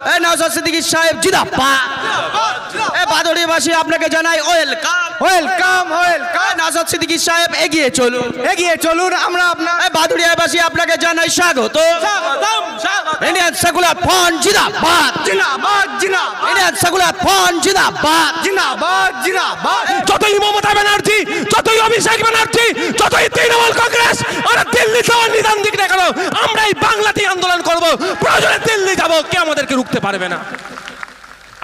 এ নওশাদ সিদ্দিকী সাহেব জিদা এ আপনাকে জানাই ওয়েলকাম ওয়েলকাম ওয়েলকাম এ নওশাদ সিদ্দিকী সাহেব এগিয়ে চলুন। এগিয়ে চলুন আমরা আপনার বাদড়িয়াবাসী আপনাকে জানাই স্বাগত। স্বাগতম স্বাগত ইন্ডিয়ান সেকুলার ফ্রন্ট জিন্দাবাদ। জিন্দাবাদ জিন্দাবাদ। ইন্ডিয়ান সেকুলার ফ্রন্ট জিন্দাবাদ। জিন্দাবাদ জিন্দাবাদ। যতই মমতা ব্যানার্জি যতই অভিষেক ব্যানার্জি যতই তৃণমূল কংগ্রেস ওরা দিল্লি যাওয়ার নিদান দিক না কেন আমরা এই বাংলাতেই আন্দোলন করব। প্রয়োজনে দিল্লি যাব কে আমাদেরকে রুখতে পারবে না?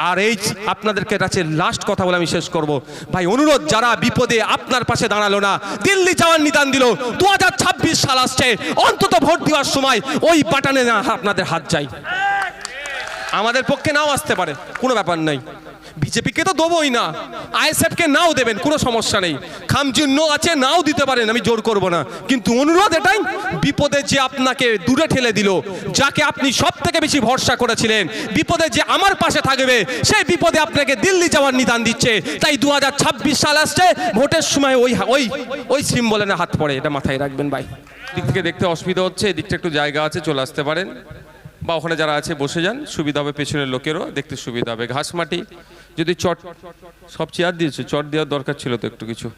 আর এই আপনাদেরকে কাছে লাস্ট কথা বলে আমি শেষ করব। ভাই, অনুরোধ, যারা বিপদে আপনার পাশে দাঁড়াল না, দিল্লি যাওয়ার নিদান দিল দু হাজার ছাব্বিশ সাল আসছে, অন্তত ভোট দেওয়ার সময় ওই পাটানে না আপনাদের হাত যাই। আমাদের পক্ষে নাও আসতে পারে, কোনো ব্যাপার নাই। বিজেপিকে তো দেবোই না। আইএসএফকে নাও দেবেন, কোনো সমস্যা নেই। খামচিহ্ন আছে, নাও দিতে পারেন, আমি জোর করব না। কিন্তু অনুরোধ এটাই, বিপদে যে আপনাকে দূরে ঠেলে দিল, যাকে আপনি সব থেকে বেশি ভরসা করেছিলেন, বিপদে যে আমার পাশে থাকবে, সেই বিপদে আপনাকে দিল্লি যাওয়ার নিদান দিচ্ছে। তাই দু হাজার ছাব্বিশ সাল আসছে, ভোটের সময় ওই ওই ওই সিম্বলে না হাত পড়ে, এটা মাথায় রাখবেন ভাই। দিক থেকে দেখতে অসুবিধা হচ্ছে, এদিকটা একটু জায়গা আছে, চলে আসতে পারেন। বা ওখানে যারা আছে, বসে যান, সুবিধা হবে পেছনের লোকেরও, দেখতে সুবিধা হবে। ঘাস মাটি যদি চট, সব চেয়ার দিয়েছে, চট দেওয়ার দরকার ছিল তো একটু কিছু।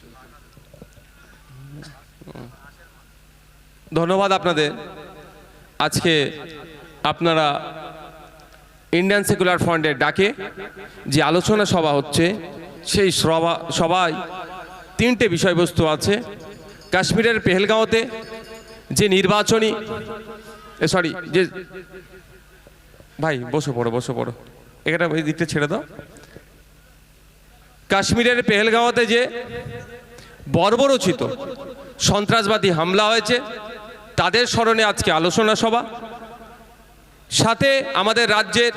ধন্যবাদ আপনাদের। আজকে আপনারা ইন্ডিয়ান সেকুলার ফ্রন্টের ডাকে যে আলোচনা সভা হচ্ছে, সেই সভা, সভায় তিনটে বিষয়বস্তু আছে। কাশ্মীরের পেহেলগাঁওতে যে নির্বাচনী সরি যে ভাই, বসে পড়ো বসে পড়ো। এখানে দিকটা ছেড়ে দাও। কাশ্মীরের পেহেলগাঁওতে যে বর্বরচিত সন্ত্রাসবাদী হামলা হয়েছে, তাদের স্মরণে আজকে আলোচনা সভা। সাথে আমাদের রাজ্যের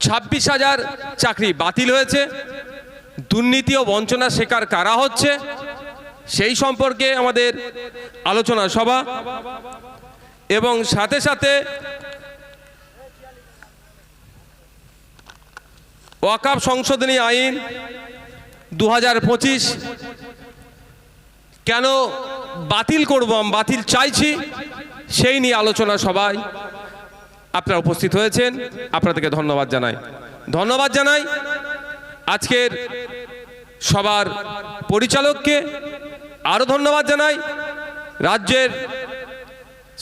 ছাব্বিশ হাজার চাকরি বাতিল হয়েছে, দুর্নীতি ও বঞ্চনা শিকার কারা হচ্ছে, সেই সম্পর্কে আমাদের আলোচনা সভা। এবং সাথে সাথে ওয়াকাব সংশোধনী আইন দু কেন বাতিল করব বাতিল চাইছি। সেই নিয়ে আলোচনা সবাই আপনারা উপস্থিত হয়েছেন। আপনাদেরকে ধন্যবাদ জানাই। ধন্যবাদ জানাই আজকের সবার পরিচালককে। আরও ধন্যবাদ জানাই রাজ্যের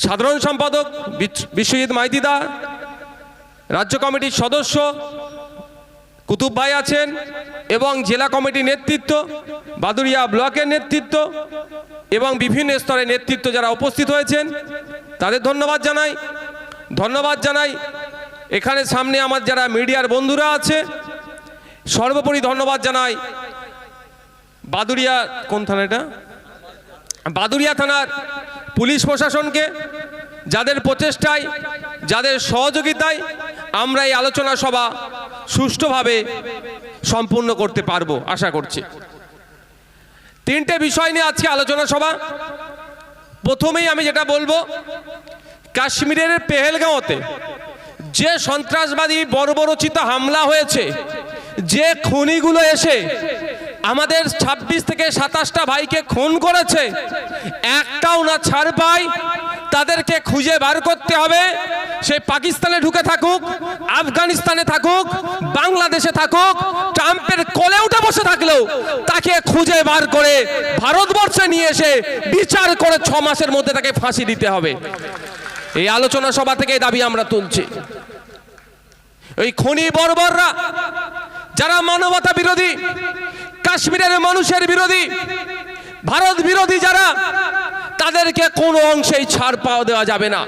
সাধারণ সম্পাদক বিশ্বজিৎ মাইতিদা, রাজ্য কমিটির সদস্য কুতুব ভাই আছেন এবং জেলা কমিটির নেতৃত্ব বাদুরিয়া ব্লকের নেতৃত্ব এবং বিভিন্ন স্তরের নেতৃত্ব যারা উপস্থিত হয়েছেন, তাদের ধন্যবাদ জানাই। ধন্যবাদ জানাই। এখানে সামনে আমার যারা মিডিয়ার বন্ধুরা আছে, সর্বোপরি ধন্যবাদ জানাই বাদুরিয়া কোন থানা এটা? বাদুরিয়া থানার পুলিশ প্রশাসনকে, যাদের প্রচেষ্টায়, যাদের সহযোগিতায় আমরা এই আলোচনা সভা সুষ্ঠুভাবে সম্পূর্ণ করতে পারব, আশা করছি। তিনটে বিষয় নিয়ে আজকে আলোচনা সভা। প্রথমেই আমি যেটা বলব, কাশ্মীরের পেহেলগাঁওতে যে সন্ত্রাসবাদী বড় বর্বরচিত হামলা হয়েছে, যে খুনিগুলো এসে আমাদের ২৬ থেকে সাতাশটা ভাইকে খুন করেছে একটাও না ছাড় পায়, তাদেরকে খুঁজে বার করতে হবে। সে পাকিস্তানে ঢুকে থাকুক, আফগানিস্তানে থাকুক, বাংলাদেশে থাকুক, ট্রাম্পের কোলে উঠে বসে থাকলেও তাকে খুঁজে বার করে ভারতবর্ষে নিয়ে এসে বিচার করে ছ মাসের মধ্যে তাকে ফাঁসি দিতে হবে। এই আলোচনা সভা থেকে দাবি আমরা তুলছি। ওই খনি বর্বররা, যারা মানবতা বিরোধী, কাশ্মীরের মানুষের বিরোধী, ভারত বিরোধী যারা, তাদেরকে কোনো অংশেই ছাড় পাওয়া দেওয়া যাবে না।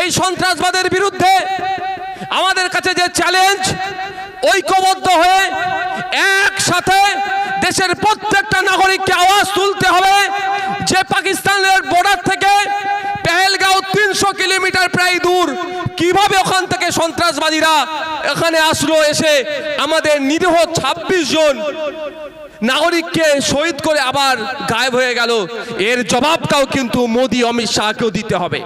এই সন্ত্রাসবাদের বিরুদ্ধে আমাদের কাছে যে চ্যালেঞ্জ ঐক্যবদ্ধ হয়ে একসাথে দেশের প্রত্যেকটা নাগরিককে আওয়াজ তুলতে হবে। যে পাকিস্তানের বর্ডার থেকে পেহেলগাঁও তিনশো কিলোমিটার প্রায় দূর, কীভাবে ওখান থেকে সন্ত্রাসবাদীরা এখানে আসলো, এসে আমাদের নিরীহ ২৬ জন নাগরিককে শহীদ করে আবার গায়েব হয়ে গেল। এর জবাবটাও কিন্তু মোদি, অমিত শাহকেও দিতে হবে।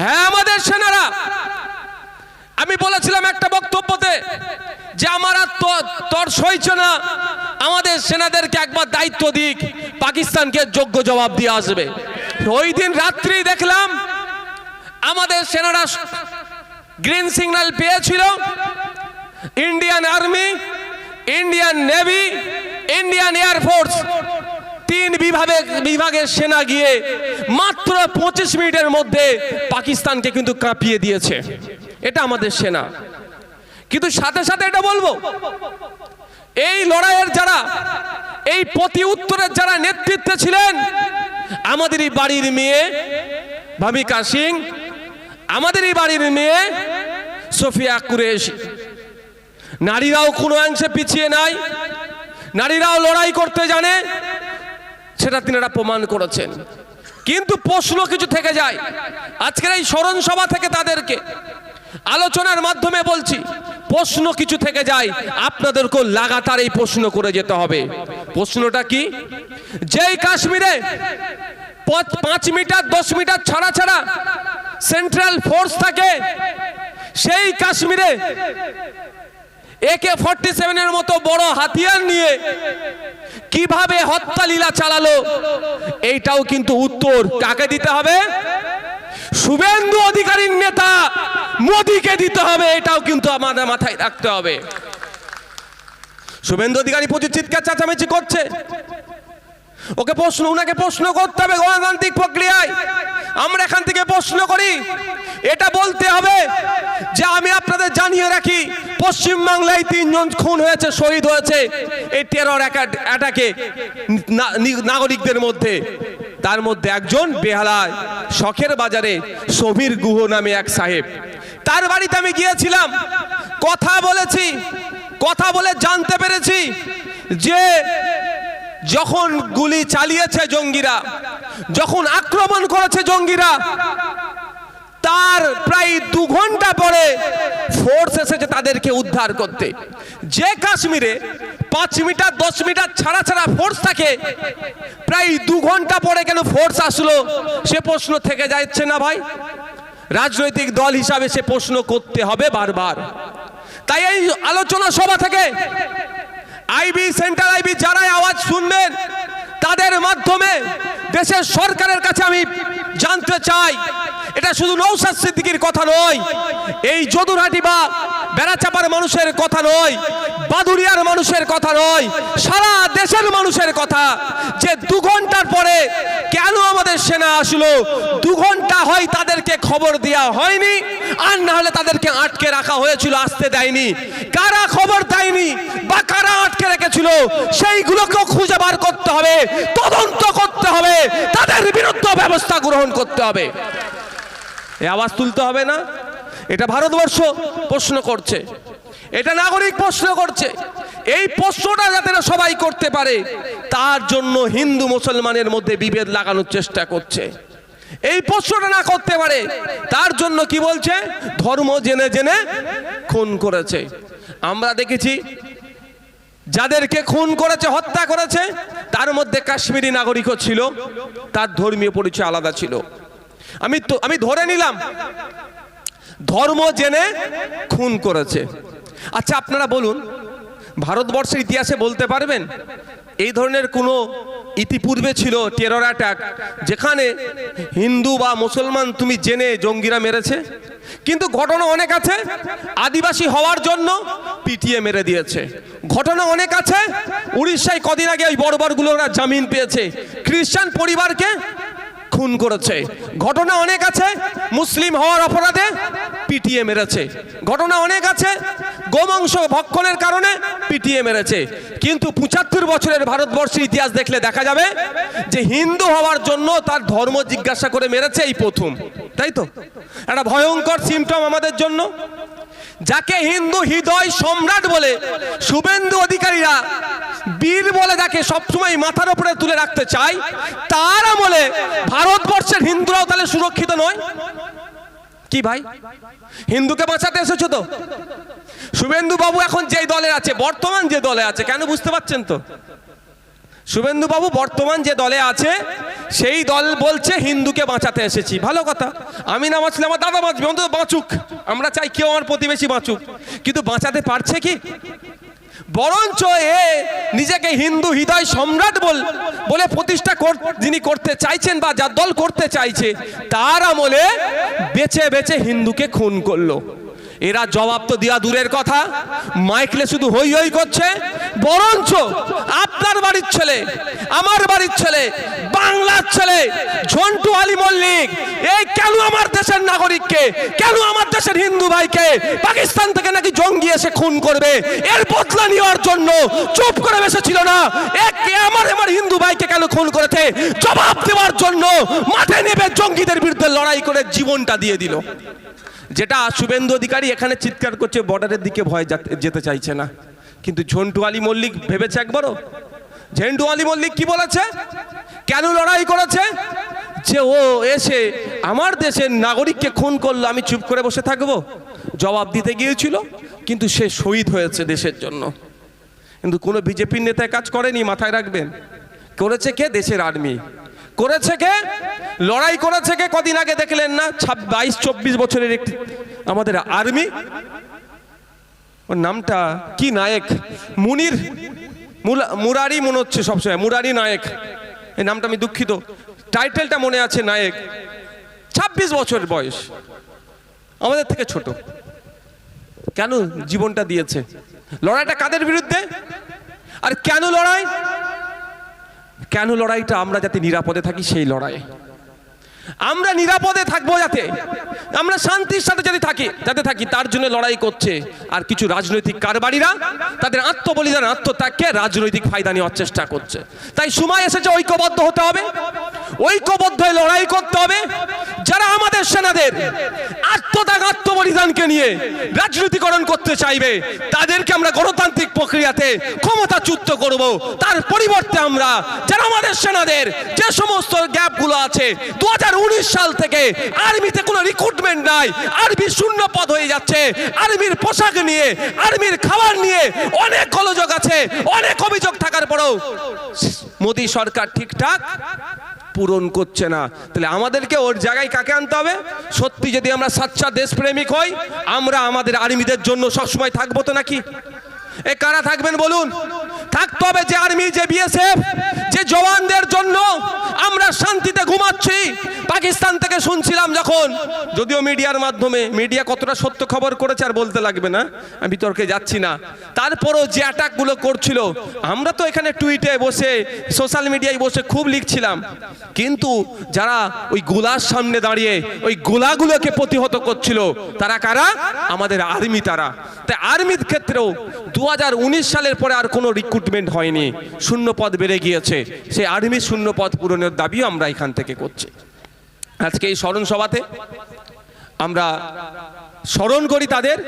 হ্যাঁ আমাদের সেনারা। আমি বলেছিলাম একটা বক্তব্যতে যে আমার আর তর সইছে না। আমাদের সেনাদেরকে একবার দায়িত্ব দিক, পাকিস্তানকে যোগ্য জবাব দিয়ে আসবে। ওই দিন রাত্রি দেখলাম আমাদের সেনারা গ্রিন সিগন্যাল পেয়েছিল। Indian army, Indian navy, Indian air force তিন বিভাগে বিভাগের সেনা গিয়ে মাত্র পঁচিশ মিনিটের মধ্যে পাকিস্তানকে কিন্তু কাঁপিয়ে দিয়েছে। এটা আমাদের সেনা। কিন্তু সাথে সাথে এটা বলব, এই লড়াইয়ের যারা, এই প্রতি উত্তরের যারা নেতৃত্বে ছিলেন, আমাদেরই বাড়ির মেয়ে ভাবিকা সিং, আমাদেরই বাড়ির মেয়ে সোফিয়া কুরেশি। নারীরাও কোনো অংশে পিছিয়ে নাই, নারীরাও লড়াই করতে জানে সেটা তিনারা প্রমাণ করেছেন। কিন্তু প্রশ্ন কিছু থেকে যায়। আজকের এই স্মরণ সভা থেকে তাদেরকে আলোচনার মাধ্যমে বলছি, প্রশ্ন কিছু থেকে যায়, আপনাদেরকেও লাগাতার এই প্রশ্ন করে যেতে হবে। প্রশ্নটা কি? যেই কাশ্মীরে পাঁচ- পাঁচ মিটার, দশ মিটার ছাড়া ছাড়া সেন্ট্রাল ফোর্স থাকে, সেই কাশ্মীরে একে ফর্টি সেভেনের মতো বড় হাতিয়ার নিয়ে কীভাবে হত্যা লীলা চালালো, এইটাও কিন্তু উত্তর কাকে দিতে হবে? শুভেন্দু অধিকারীর নেতা মোদীকে দিতে হবে, এটাও কিন্তু আমাদের মাথায় রাখতে হবে। শুভেন্দু অধিকারী প্রচুর চিৎকার, চাচামেচি করছে। ওকে প্রশ্ন, উনাকে প্রশ্ন করতে হবে গণতান্ত্রিক প্রক্রিয়ায়। আমরা এখান থেকে প্রশ্ন করি। এটা বলতে হবে যে আমি আপনাদের জানিয়ে রাখি পশ্চিমবাংলায় তিনজন খুন হয়েছে, শহীদ হয়েছে এই টেরর অ্যাটাকে নাগরিকদের মধ্যে। তার মধ্যে একজন বেহালায় শখের বাজারে সমীর গুহ নামে এক সাহেব। তার বাড়িতে আমি গিয়েছিলাম, কথা বলেছি, কথা বলে জানতে পেরেছি যে যখন গুলি চালিয়েছে জঙ্গিরা যখন আক্রমণ করেছে জঙ্গিরা, তার প্রায় দু ঘণ্টা পরে ফোর্স এসেছে তাদেরকে উদ্ধার করতে। যে কাশ্মীরে পাঁচ মিটার, দশ মিটার ছাড়া ছাড়া ফোর্স থাকে, প্রায় দু ঘণ্টা পরে কেন ফোর্স আসলো, সে প্রশ্ন থেকে যাচ্ছে না ভাই। রাজনৈতিক দল হিসাবে সে প্রশ্ন করতে হবে বারবার। তাই এই আলোচনা সভা থেকে আইবি সেন্টার আইবি যারাই আওয়াজ শুনবেন তাদের মাধ্যমে দেশের সরকারের কাছে আমি জানতে চাই, এটা শুধু নৌসাদ সিদ্দিকির কথা নয়, এই যদুরহাটি বা বেড়াচাপার মানুষের কথা নয় বাদুরিয়ার মানুষের কথা নয়, সারা দেশের মানুষের কথা যে দু ঘণ্টার পরে কেন আমাদের সেনা আসলো, দু ঘণ্টা হয় তাদেরকে খবর দেওয়া হয়নি, আর না হলে তাদেরকে আটকে রাখা হয়েছিল, আসতে দেয়নি। কারা খবর দেয়নি বা কারা আটকে রেখেছিল, সেইগুলোকেও খুঁজে বার করতে হবে, তদন্ত করতে হবে, তাদের বিরুদ্ধে ব্যবস্থা গ্রহণ করতে হবে। এ আওয়াজ তুলতে হবে না। এটা ভারতবর্ষ প্রশ্ন করছে। এটা নাগরিক প্রশ্ন করছে। এই প্রশ্নটা যাতে সবাই করতে পারে, তার জন্য হিন্দু মুসলমানের মধ্যে বিভেদ লাগানোর চেষ্টা করছে। এই প্রশ্নটা না করতে পারে, তার জন্য কি বলছে? ধর্ম জেনে জেনে খুন করেছে। আমরা দেখেছি যাদেরকে খুন করেছে, হত্যা করেছে, তার মধ্যে কাশ্মীরি নাগরিকও ছিল, তার ধর্মীয় পরিচয় আলাদা ছিল। আমি তো, আমি ধরে নিলাম, ধর্ম জেনে খুন করেছে। আচ্ছা আপনারা বলুন, ভারতবর্ষের ইতিহাসে বলতে পারবেন, এই ধরনের কোনো ইতিপূর্বে ছিল টেরর অ্যাটাক যেখানে হিন্দু বা মুসলমান তুমি জেনে জঙ্গিরা মেরেছে? কিন্তু ঘটনা অনেক আছে। আদিবাসী হওয়ার জন্য পিটিয়ে মেরে দিয়েছে। ঘটনা অনেক আছে। উড়িষ্যায় কদিন আগে ওই বড় বড়গুলোরা জামিন পেয়েছে। খ্রিস্টান পরিবারকে খুন করেছে। ঘটনা অনেক আছে, মুসলিম হওয়ার অপরাধে পিটিয়ে মেরেছে। ঘটনা অনেক আছে, গোমাংস ভক্ষণের কারণে পিটিয়ে মেরেছে। কিন্তু পঁচাত্তর বছরের ভারতবর্ষের ইতিহাস দেখলে দেখা যাবে যে হিন্দু হওয়ার জন্য তার ধর্ম জিজ্ঞাসা করে মেরেছে এই প্রথম। তাই তো? একটা ভয়ঙ্কর সিমটম আমাদের জন্য। যাকে হিন্দু হৃদয় সম্রাট বলে, শুভেন্দু অধিকারীরা বীর বলে যাকে সবসময় মাথার উপরে তুলে রাখতে চায়, তার আমলে ভারতবর্ষের হিন্দুরাও তাহলে সুরক্ষিত নয়। কি ভাই? হিন্দুকে বাঁচাতে এসেছ তো? শুভেন্দু বাবু এখন যেই দলে আছে, বর্তমান যে দলে আছে, কেন বুঝতে পারছেন তো? শুভেন্দু বাবু বর্তমান যে দলে আছে, সেই দল বলছে হিন্দুকে বাঁচাতে এসেছি। ভালো কথা। আমি না বাঁচলে আমার দাদা বাঁচবে, অন্তত বাঁচুক। আমরা চাই কেউ আমার প্রতিবেশী বাঁচুক। কিন্তু বাঁচাতে পারছে কি? বরঞ্চ এ নিজেকে হিন্দু হৃদয় সম্রাট বল বলে প্রতিষ্ঠা যিনি করতে চাইছেন বা যার দল করতে চাইছে, তার আমলে বেছে বেছে হিন্দুকে খুন করল। এরা জবাব তো দেওয়া দূরের কথা। মাইকলে শুধু হই হই করছে। বরঞ্চ আপনার বাড়ির ছেলে, আমার বাড়ির ছেলে, বাংলার ছেলে, ঝন্টু আলী মল্লিক, এই কেন আমার দেশের নাগরিককে, কেন আমার দেশের হিন্দু ভাইকে পাকিস্তান থেকে নাকি জঙ্গি এসে খুন করবে? এর বদলা নেওয়ার জন্য চুপ করে বসেছিল না? এক আমার আমার হিন্দু ভাইকে কেন খুন করেছে? জবাব দেওয়ার জন্য মাঠে নেবে জঙ্গিদের বিরুদ্ধে লড়াই করে জীবনটা দিয়ে দিল। যেটা শুভেন্দু অধিকারী এখানে চিৎকার করছে, বর্ডারের দিকে ভয় যেতে চাইছে না। কিন্তু ঝন্টু আলী মল্লিক ভেবেছে একবারও? ঝেন্টু আলী মল্লিক কি বলেছে? কেন লড়াই করেছে? যে ও এসে আমার দেশের নাগরিককে খুন করল, আমি চুপ করে বসে থাকব? জবাব দিতে গিয়েছিল, কিন্তু সে শহীদ হয়েছে দেশের জন্য। কিন্তু কোনো বিজেপির নেতায় কাজ করেনি, মাথায় রাখবেন। করেছে কে? দেশের আর্মি। করেছে কে? লড়াই করেছে কে? কদিন আগে দেখলেন না? বাইশ, চব্বিশ বছরের একটি আমাদের আর্মি। ওর নামটা কি নায়ক? মুনির মুরারি মনে হচ্ছে সবসময়, মুরারি নায়ক। এই নামটা আমি দুঃখিত। টাইটেলটা মনে আছে নায়ক। ছাব্বিশ বছর বয়স। আমাদের থেকে ছোট। কেন জীবনটা দিয়েছে? লড়াইটা কাদের বিরুদ্ধে? আর কেন লড়াই? কেন লড়াইটা আমরা যাতে নিরাপদে থাকি, সেই লড়াই। আমরা নিরাপদে থাকব যাতে, আমরা শান্তির সাথে যাতে থাকি যাতে থাকি, তার জন্য লড়াই করছে। আর কিছু রাজনৈতিক কারবারিরা, তাদের আত্মবলিদান, আত্মত্যাগকে রাজনৈতিক ফায়দা নেওয়ার চেষ্টা করছে। তাই সময় এসেছে, ঐক্যবদ্ধ হতে হবে। ঐক্যবদ্ধ লড়াই করতে হবে। যারা আমাদের সেনাদের আত্মত্যাগ আত্মবলিদানকে নিয়ে রাজনীতিকরণ করতে চাইবে, তাদেরকে আমরা গণতান্ত্রিক প্রক্রিয়াতে ক্ষমতাচ্যুত করব। তার পরিবর্তে আমরা যারা আমাদের সেনাদের যে সমস্ত গ্যাপগুলো আছে, দুহাজার উনিশ সাল থেকে আর্মিতে কোনো রিক্রুটমেন্ট নাই, আর্মি শূন্য পদ হয়ে যাচ্ছে, আর্মির পোশাক নিয়ে, আর্মির খাবার নিয়ে অনেক গোলযোগ আছে, অনেক অভিযোগ থাকার পরেও মোদী সরকার ঠিকঠাক পূরণ করছে না। তাহলে আমাদেরকে ওর জায়গায় কাকে আনতে হবে? সত্যি যদি আমরা সাচ্চা দেশপ্রেমিক হই, আমরা আমাদের আর্মিদের জন্য সবসময় থাকব তো নাকি? এ কারা থাকবেন বলুন? থাকতে হবে যে আর্মি, যে বিএসএফ, যে জওয়ানদের জন্য আমরা শান্তিতে ঘুমাচ্ছি। পাকিস্তান থেকে শুনছিলাম যখন। যদিও মিডিয়ার মাধ্যমে, মিডিয়া কতটা সত্য খবর করেছে আর বলতে লাগবে না, আমি বিতর্কে যাচ্ছি না। তারপরও যে অ্যাটাকগুলো করছিল, আমরা তো এখানে টুইটে বসে সোশ্যাল মিডিয়ায় বসে খুব লিখছিলাম। কিন্তু যারা ওই গোলার সামনে দাঁড়িয়ে, ওই গোলাগুলোকে প্রতিহত করছিল, তারা কারা? আমাদের আর্মি তারা। তাই আর্মির ক্ষেত্রেও দু হাজার উনিশ সালের পরে আর কোনো রিক্রুটমেন্ট হয়নি। শূন্য পদ বেড়ে গিয়েছে। সেই আর্মির শূন্য পদ পূরণের দাবিও আমরা এখান থেকে করছি। আজকে এই স্মরণ সভাতে আমরা স্মরণ করি তাদের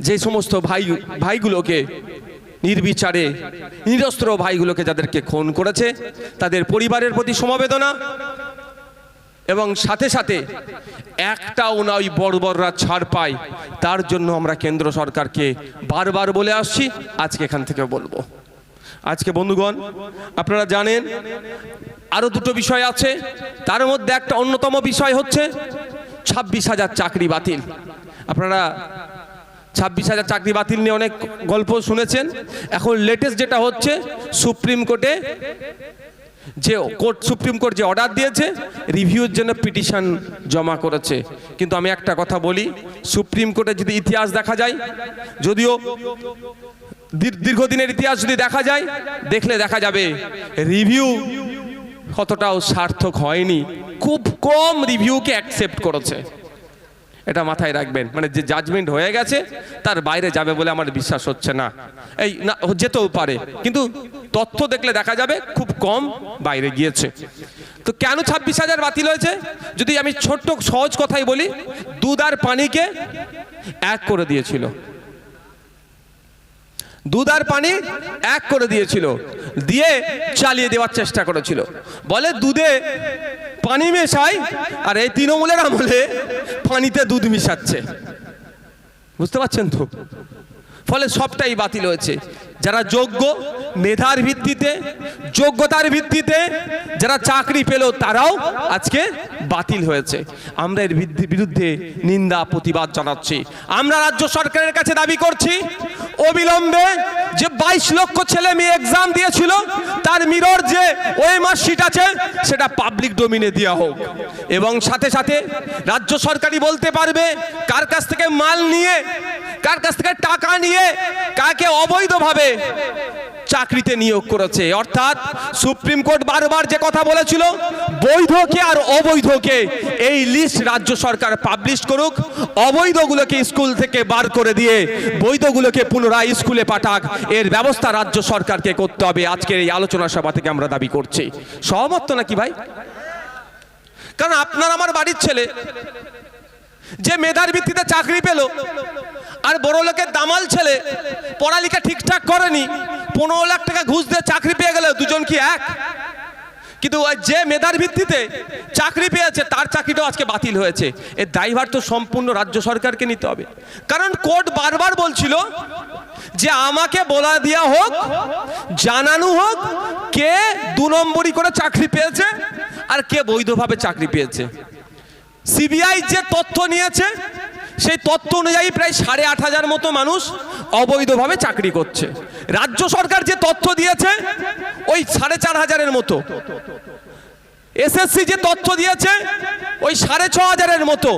যে সমস্ত ভাই, ভাইগুলোকে নির্বিচারে, নিরস্ত্র ভাইগুলোকে যাদেরকে খুন করেছে, তাদের পরিবারের প্রতি সমবেদনা এবং সাথে সাথে একটাও না ওই বর্বররা ছাড় পায়। তার জন্য আমরা কেন্দ্র সরকারকে বারবার বলে আসছি। আজকে এখান থেকে বলব। আজকে বন্ধুগণ, আপনারা জানেন আরও দুটো বিষয় আছে। তার মধ্যে একটা অন্যতম বিষয় হচ্ছে ছাব্বিশ হাজার চাকরি বাতিল। আপনারা ছাব্বিশ হাজার চাকরি বাতিল নিয়ে অনেক গল্প শুনেছেন। এখন লেটেস্ট যেটা হচ্ছে, সুপ্রিম কোর্টে যে কোর্ট, সুপ্রিম কোর্ট যে অর্ডার দিয়েছে রিভিউর জন্য পিটিশন জমা করেছে। কিন্তু আমি একটা কথা বলি, সুপ্রিম কোর্টে যদি ইতিহাস দেখা যায়, যদিও দীর্ঘদিনের ইতিহাস যদি দেখা যায়, দেখলে দেখা যাবে রিভিউ কতটাও সার্থক হয়নি। খুব কম রিভিউকে অ্যাকসেপ্ট করেছে। এটা মাথায় রাখবেন। মানে যে জাজমেন্ট হয়ে গেছে, তার বাইরে যাবে বলে আমার বিশ্বাস হচ্ছে না। এই, না যেতেও পারে। কিন্তু তথ্য দেখলে দেখা যাবে, খুব কম বাইরে গিয়েছে। তো কেন ছাব্বিশ হাজার বাতিল হয়েছে? যদি আমি ছোট্ট সহজ কথাই বলি, দুধ আর পানিকে এক করে দিয়েছিল। দুধ আর পানি এক করে দিয়েছিল। দিয়ে চালিয়ে দেওয়ার চেষ্টা করেছিল। বলে, দুধে পানি মেশাই, আর এই তৃণমূলের আমলে পানিতে দুধ মিশাচ্ছে। বুঝতে পারছেন তো? ফলে সবটাই বাতিল হয়েছে। যারা যোগ্য মেধার ভিত্তিতে, যোগ্যতার ভিত্তিতে যারা চাকরি পেল, তারাও আজকে বাতিল হয়েছে। আমরা এর বিরুদ্ধে- বিরুদ্ধে নিন্দা, প্রতিবাদ জানাচ্ছি। আমরা রাজ্য সরকারের কাছে দাবি করছি অবিলম্বে যে বাইশ লক্ষ ছেলে মেয়ে এক্সাম দিয়েছিল, তার মিরর যে ওই সিট আছে, সেটা পাবলিক ডোমিনে দেওয়া হোক। এবং সাথে সাথে রাজ্য সরকারই বলতে পারবে কার কাছ থেকে মাল নিয়ে কার কাছ থেকে টাকা নিয়ে কাকে অবৈধভাবে চাকরিতে নিয়োগ করেছে? অর্থাৎ সুপ্রিম কোর্ট বারবার যে কথা বলেছিল, বৈধকে আর অবৈধকে এই লিস্ট রাজ্য সরকার পাবলিশ করুক, অবৈধগুলোকে স্কুল থেকে বার করে দিয়ে বৈধগুলোকে পুনরায় স্কুলে পাঠাক, এর ব্যবস্থা রাজ্য সরকারকে করতে হবে। আজকের এই আলোচনা সভা থেকে আমরা দাবি করছি। সহমত নাকি ভাই? কারণ আপনার আমার বাড়ির ছেলে, যে মেধার ভিত্তিতে চাকরি পেল আর বড় লোকের দামাল ছেলে পড়ালেখা ঠিকঠাক করেনি, পনেরো লাখ টাকা ঘুষ দিয়ে চাকরি পেয়ে গেল, দুজন কি এক? কিন্তু যে মেধার ভিত্তিতে চাকরি পেয়েছে, তার চাকরিটাও আজকে বাতিল হয়েছে। এর দায়ভার তো সম্পূর্ণ রাজ্য সরকারকে নিতে হবে। কারণ কোর্ট বারবার বলছিল যে আমাকে বলা দেওয়া হোক, জানানো হোক, কে দু নম্বরই করে চাকরি পেয়েছে আর কে বৈধভাবে চাকরি পেয়েছে। সিবিআই যে তথ্য নিয়েছে সেই তথ্য অনুযায়ী প্রায় সাড়ে আট হাজার মতো মানুষ অবৈধভাবে চাকরি করছে। রাজ্য সরকার যে তথ্য দিয়েছে, ওই সাড়ে চার হাজারের মতো। এসএসসি যে তথ্য দিয়েছে, ওই সাড়ে ছ হাজারের মতো।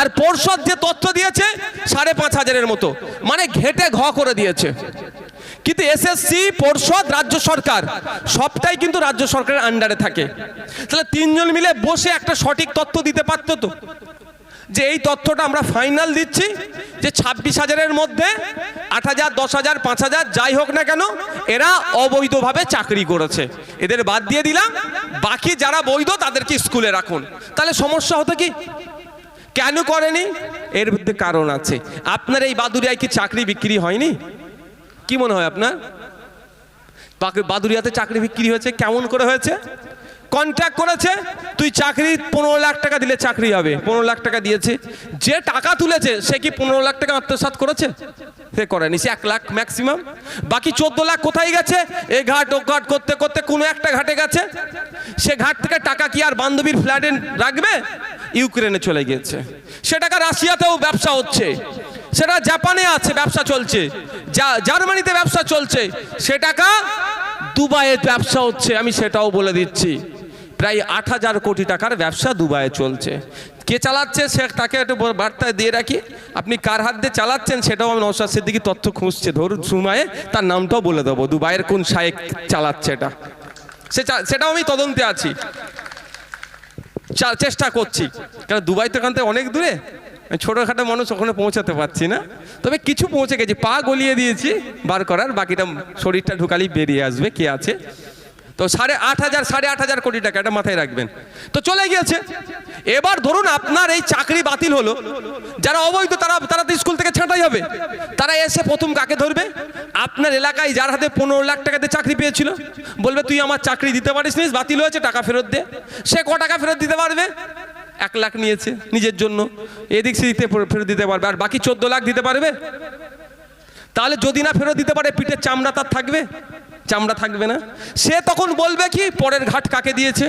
আর পর্ষদ যে তথ্য দিয়েছে, সাড়ে পাঁচ হাজারের মতো। মানে ঘেটে ঘ করে দিয়েছে। কিন্তু এসএসসি, পর্ষদ, রাজ্য সরকার, সবটাই কিন্তু রাজ্য সরকারের আন্ডারে থাকে। তাহলে তিনজন মিলে বসে একটা সঠিক তথ্য দিতে পারতো তো? যে এই তথ্যটা আমরা ফাইনাল দিচ্ছি, যে ছাব্বিশ হাজারের মধ্যে আট হাজার, দশ হাজার, পাঁচ হাজার, যাই হোক না কেন, এরা অবৈধভাবে চাকরি করেছে। এদের বাদ দিয়ে দিলাম, বাকি যারা বৈধ তাদেরকে স্কুলে রাখুন। তাহলে সমস্যা হতো কি? কেন করেনি? এর মধ্যে কারণ আছে। আপনার এই বাদুরিয়ায় কি চাকরি বিক্রি হয়নি? কি মনে হয় আপনার? বাদুরিয়াতে চাকরি বিক্রি হয়েছে, কেমন করে হয়েছে? কন্ট্যাক্ট করেছে, তুই চাকরি পনেরো লাখ টাকা দিলে চাকরি হবে, পনেরো লাখ টাকা দিয়েছে। যে টাকা তুলেছে, সে কি পনেরো লাখ টাকা আত্মসাৎ করেছে? সে করেনি, সে এক লাখ ম্যাক্সিমাম বাকি চোদ্দ লাখ কোথায় গেছে? এ ঘাট, ও ঘাট করতে করতে কোনো একটা ঘাটে গেছে। সে ঘাট থেকে টাকা কি আর বান্ধবীর ফ্ল্যাটে রাখবে? ইউক্রেনে চলে গিয়েছে। সে টাকা রাশিয়াতেও ব্যবসা হচ্ছে। সেটা জাপানে আছে, ব্যবসা চলছে। জার্মানিতে ব্যবসা চলছে। সে টাকা দুবাইয়ে ব্যবসা হচ্ছে, আমি সেটাও বলে দিচ্ছি। প্রায় আট হাজার কোটি টাকার ব্যবসা দুবাইয়ে চলছে। কে চালাচ্ছে সে তাকে একটু বার্তায় দিয়ে রাখি। আপনি কার হাত দিয়ে চালাচ্ছেন সেটাও আমি নৌসাদ সিদ্দিকি তথ্য খুঁজছে। ধরুন সময়ে তার নামটাও বলে দেবো, দুবাইয়ের কোন শায়েক চালাচ্ছে এটা। সে সেটাও আমি তদন্তে আছি। চেষ্টা করছি। কারণ দুবাই তো এখান থেকে অনেক দূরে। ছোটোখাটো মানুষ, ওখানে পৌঁছাতে পারছি না। তবে কিছু পৌঁছে গেছি। পা গলিয়ে দিয়েছি বার করার, বাকিটা শরীরটা ঢুকালেই বেরিয়ে আসবে কে আছে। তো সাড়ে আট হাজার, সাড়ে আট হাজার কোটি টাকা এটা মাথায় রাখবেন। তো চলে গিয়েছে। এবার ধরুন আপনার এই চাকরি বাতিল হলো, যারা অবৈধ, তারা তারা তো স্কুল থেকে ছাঁটাই হবে। তারা এসে প্রথম কাকে ধরবে? আপনার এলাকায় যার হাতে পনেরো লাখ টাকাতে চাকরি পেয়েছিল, বলবে, তুই আমার চাকরি দিতে পারিস নিস বাতিল হয়েছে, টাকা ফেরত দে। সে ক টাকা ফেরত দিতে পারবে? এক লাখ নিয়েছে নিজের জন্য। এদিক সেদিক ফেরত দিতে পারবে। আর বাকি চোদ্দ লাখ দিতে পারবে? তাহলে যদি না ফেরত দিতে পারে, পিঠের চামড়া তার থাকবে? চামড়া থাকবে না। সে তখন বলবে কি, পরের ঘাট কাকে দিয়েছে?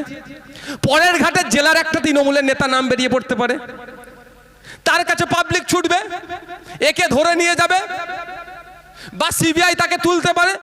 পরের ঘাটে জেলার একটা তৃণমূলের নেতা নাম বেরিয়ে পড়তে পারে। তার কাছে পাবলিক ছুটবে, একে ধরে নিয়ে যাবে, বা সিবিআই তাকে তুলতে পারে।